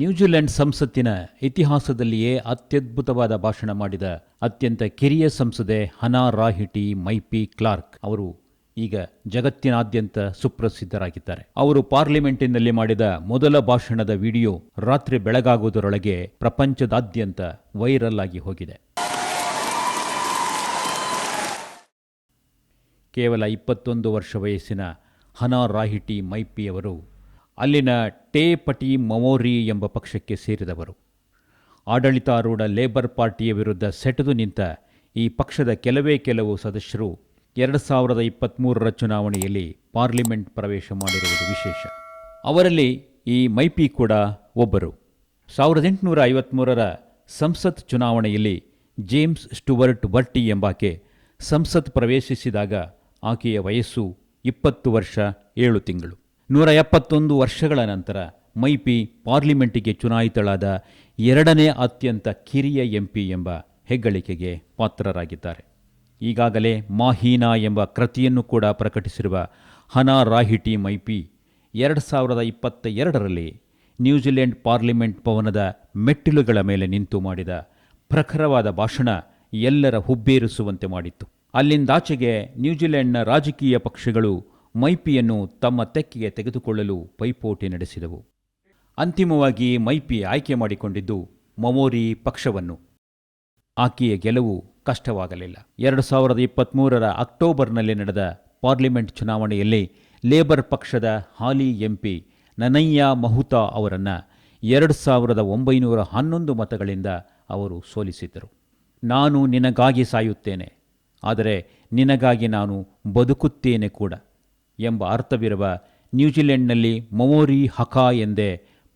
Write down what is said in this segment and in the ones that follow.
New Zealand ಸಂಸತ್ತಿನ ಇತಿಹಾಸದಲ್ಲಿಯೇ ಅತ್ಯದ್ಭುತವಾದ ಭಾಷಣ ಮಾಡಿದ ಅತ್ಯಂತ ಕಿರಿಯ ಸಂಸದೆ ಹನಾ ರಾಹಿಟಿ ಮೈಪಿ ಕ್ಲಾರ್ಕ್ ಅವರು ಈಗ ಜಗತ್ತಿನಾದ್ಯಂತ ಸುಪ್ರಸಿದ್ಧರಾಗಿದ್ದಾರೆ. ಅವರು ಪಾರ್ಲಿಮೆಂಟಿನಲ್ಲಿ ಮಾಡಿದ ಮೊದಲ ಭಾಷಣದ ವಿಡಿಯೋ ರಾತ್ರಿ ಬೆಳಗಾಗುವುದರೊಳಗೆ ಪ್ರಪಂಚದಾದ್ಯಂತ ವೈರಲ್ ಆಗಿ ಹೋಗಿದೆ. ಕೇವಲ ಇಪ್ಪತ್ತೊಂದು ವರ್ಷ ವಯಸ್ಸಿನ ಹನಾ ರಾಹಿಟಿ ಮೈಪಿಯವರು ಅಲ್ಲಿನ ಟೇಪಟಿ ಮಮೋರಿ ಎಂಬ ಪಕ್ಷಕ್ಕೆ ಸೇರಿದವರು. ಆಡಳಿತಾರೂಢ ಲೇಬರ್ ಪಾರ್ಟಿಯ ವಿರುದ್ಧ ಸೆಟೆದು ನಿಂತ ಈ ಪಕ್ಷದ ಕೆಲವೇ ಕೆಲವು ಸದಸ್ಯರು ಎರಡು ಸಾವಿರದ ಇಪ್ಪತ್ತ್ಮೂರರ ಚುನಾವಣೆಯಲ್ಲಿ ಪಾರ್ಲಿಮೆಂಟ್ ಪ್ರವೇಶ ಮಾಡಿರುವುದು ವಿಶೇಷ. ಅವರಲ್ಲಿ ಈ ಮೈಪಿ ಕೂಡ ಒಬ್ಬರು. ಸಾವಿರದ ಎಂಟುನೂರ ಐವತ್ತ್ಮೂರರ ಸಂಸತ್ ಚುನಾವಣೆಯಲ್ಲಿ ಜೇಮ್ಸ್ ಸ್ಟುವರ್ಟ್ ವರ್ಟಿ ಎಂಬಾಕೆ ಸಂಸತ್ ಪ್ರವೇಶಿಸಿದಾಗ ಆಕೆಯ ವಯಸ್ಸು ಇಪ್ಪತ್ತು ವರ್ಷ ಏಳು ತಿಂಗಳು. ನೂರ ಎಪ್ಪತ್ತೊಂದು ವರ್ಷಗಳ ನಂತರ ಮೈಪಿ ಪಾರ್ಲಿಮೆಂಟಿಗೆ ಚುನಾಯಿತಳಾದ ಎರಡನೇ ಅತ್ಯಂತ ಕಿರಿಯ ಎಂಪಿ ಎಂಬ ಹೆಗ್ಗಳಿಕೆಗೆ ಪಾತ್ರರಾಗಿದ್ದಾರೆ. ಈಗಾಗಲೇ ಮಾಹೀನಾ ಎಂಬ ಕೃತಿಯನ್ನು ಕೂಡ ಪ್ರಕಟಿಸಿರುವ ಹನಾ ರಾಹಿಟಿ ಮೈಪಿ ಎರಡು ಸಾವಿರದ ಇಪ್ಪತ್ತ ಎರಡರಲ್ಲಿ ನ್ಯೂಜಿಲೆಂಡ್ ಪಾರ್ಲಿಮೆಂಟ್ ಭವನದ ಮೆಟ್ಟಿಲುಗಳ ಮೇಲೆ ನಿಂತು ಮಾಡಿದ ಪ್ರಖರವಾದ ಭಾಷಣ ಎಲ್ಲರ ಹುಬ್ಬೇರಿಸುವಂತೆ ಮಾಡಿತ್ತು. ಅಲ್ಲಿಂದಾಚೆಗೆ ನ್ಯೂಜಿಲೆಂಡ್ನ ರಾಜಕೀಯ ಪಕ್ಷಗಳು ಮೈಪಿಯನ್ನು ತಮ್ಮ ತೆಕ್ಕೆಗೆ ತೆಗೆದುಕೊಳ್ಳಲು ಪೈಪೋಟಿ ನಡೆಸಿದವು. ಅಂತಿಮವಾಗಿ ಮೈಪಿ ಆಯ್ಕೆ ಮಾಡಿಕೊಂಡಿದ್ದು ಮಮೋರಿ ಪಕ್ಷವನ್ನು. ಆಕೆಯ ಗೆಲುವು ಕಷ್ಟವಾಗಲಿಲ್ಲ. ಎರಡು ಸಾವಿರದ ಇಪ್ಪತ್ತ್ಮೂರರ ಅಕ್ಟೋಬರ್ನಲ್ಲಿ ನಡೆದ ಪಾರ್ಲಿಮೆಂಟ್ ಚುನಾವಣೆಯಲ್ಲಿ ಲೇಬರ್ ಪಕ್ಷದ ಹಾಲಿ ಎಂಪಿ ನನಯ್ಯ ಮಹುತಾ ಅವರನ್ನು ಎರಡು ಸಾವಿರದ ಒಂಬೈನೂರ ಹನ್ನೊಂದು ಮತಗಳಿಂದ ಅವರು ಸೋಲಿಸಿದ್ದರು. ನಾನು ನಿನಗಾಗಿ ಸಾಯುತ್ತೇನೆ. ಆದರೆ ನಿನಗಾಗಿ ನಾನು ಬದುಕುತ್ತೇನೆ ಕೂಡ. ಎಂಬ ಅರ್ಥವಿರುವ ನ್ಯೂಜಿಲೆಂಡ್ನಲ್ಲಿ ಮೊಮೋರಿ ಹಕಾ ಎಂದೇ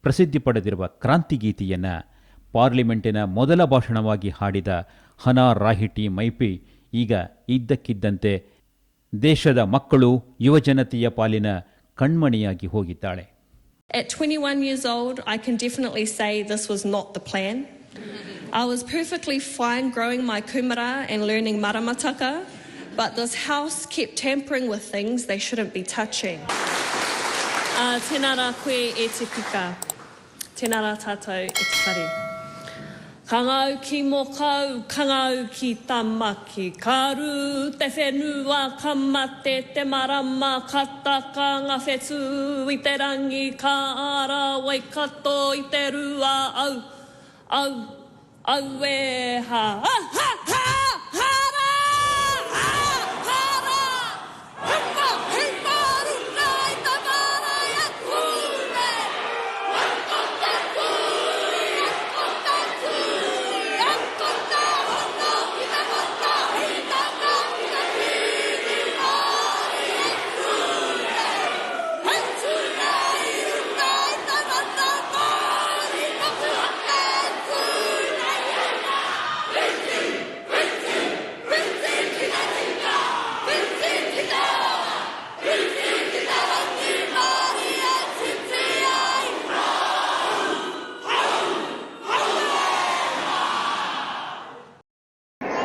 ಪ್ರಸಿದ್ಧಿ ಪಡೆದಿರುವ ಕ್ರಾಂತಿಗೀತೆಯನ್ನು ಪಾರ್ಲಿಮೆಂಟಿನ ಮೊದಲ ಭಾಷಣವಾಗಿ ಹಾಡಿದ ಹನಾ ರಾಹಿಟಿ ಮೈಪಿ ಈಗ ಇದ್ದಕ್ಕಿದ್ದಂತೆ ದೇಶದ ಮಕ್ಕಳು ಯುವಜನತೆಯ ಪಾಲಿನ ಕಣ್ಮಣಿಯಾಗಿ ಹೋಗಿದ್ದಾಳೆ At 21 years old, I can definitely say this was not the plan. I was perfectly fine growing my kumara and learning maramataka, but this house kept tampering with things they shouldn't be touching. Uh, tenara koe e te pika. Tenara tātou e te whare. Kangau ki mokau, kangau ki tamaki. Karu te whenua kamate te marama kataka ngā whetu i te rangi ka ara wai kato i te rua au. Au, au e ha. Ha, ha, ha,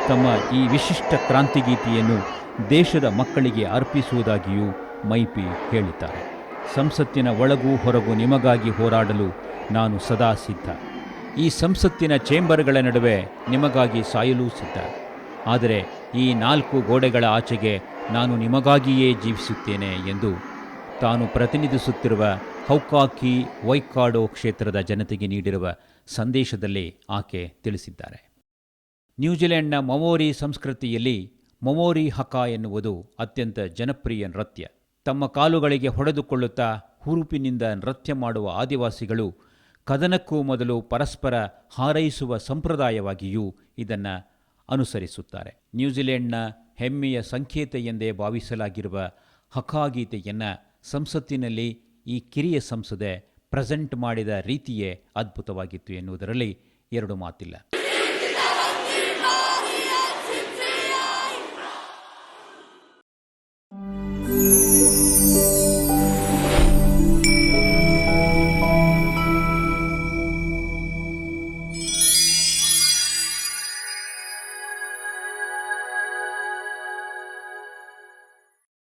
ತಮ್ಮ ಈ ವಿಶಿಷ್ಟ ಕ್ರಾಂತಿಗೀತೆಯನ್ನು ದೇಶದ ಮಕ್ಕಳಿಗೆ ಅರ್ಪಿಸುವುದಾಗಿಯೂ ಮೈಪಿ ಹೇಳಿದ್ದಾರೆ. ಸಂಸತ್ತಿನ ಒಳಗೂ ಹೊರಗೂ ನಿಮಗಾಗಿ ಹೋರಾಡಲು ನಾನು ಸದಾ ಸಿದ್ಧ. ಈ ಸಂಸತ್ತಿನ ಚೇಂಬರ್ಗಳ ನಡುವೆ ನಿಮಗಾಗಿ ಸಾಯಲೂ ಸಿದ್ಧ. ಆದರೆ ಈ ನಾಲ್ಕು ಗೋಡೆಗಳ ಆಚೆಗೆ ನಾನು ನಿಮಗಾಗಿಯೇ ಜೀವಿಸುತ್ತೇನೆ ಎಂದು ತಾನು ಪ್ರತಿನಿಧಿಸುತ್ತಿರುವ ಹೌಕಾಕಿ ವೈಕಾಡೋ ಕ್ಷೇತ್ರದ ಜನತೆಗೆ ನೀಡಿರುವ ಸಂದೇಶದಲ್ಲಿ ಆಕೆ ತಿಳಿಸಿದ್ದಾರೆ. ನ್ಯೂಜಿಲೆಂಡ್ನ ಮಮೋರಿ ಸಂಸ್ಕೃತಿಯಲ್ಲಿ ಮಮೋರಿ ಹಕ ಎನ್ನುವುದು ಅತ್ಯಂತ ಜನಪ್ರಿಯ ನೃತ್ಯ. ತಮ್ಮ ಕಾಲುಗಳಿಗೆ ಹೊಡೆದುಕೊಳ್ಳುತ್ತಾ ಹುರುಪಿನಿಂದ ನೃತ್ಯ ಮಾಡುವ ಆದಿವಾಸಿಗಳು ಕದನಕ್ಕೂ ಮೊದಲು ಪರಸ್ಪರ ಹಾರೈಸುವ ಸಂಪ್ರದಾಯವಾಗಿಯೂ ಇದನ್ನು ಅನುಸರಿಸುತ್ತಾರೆ. ನ್ಯೂಜಿಲೆಂಡ್ನ ಹೆಮ್ಮೆಯ ಸಂಕೇತ ಎಂದೇ ಭಾವಿಸಲಾಗಿರುವ ಹಕಾಗೀತೆಯನ್ನು ಸಂಸತ್ತಿನಲ್ಲಿ ಈ ಕಿರಿಯ ಸಂಸದೆ ಪ್ರೆಸೆಂಟ್ ಮಾಡಿದ ರೀತಿಯೇ ಅದ್ಭುತವಾಗಿತ್ತು ಎನ್ನುವುದರಲ್ಲಿ ಎರಡು ಮಾತಿಲ್ಲ.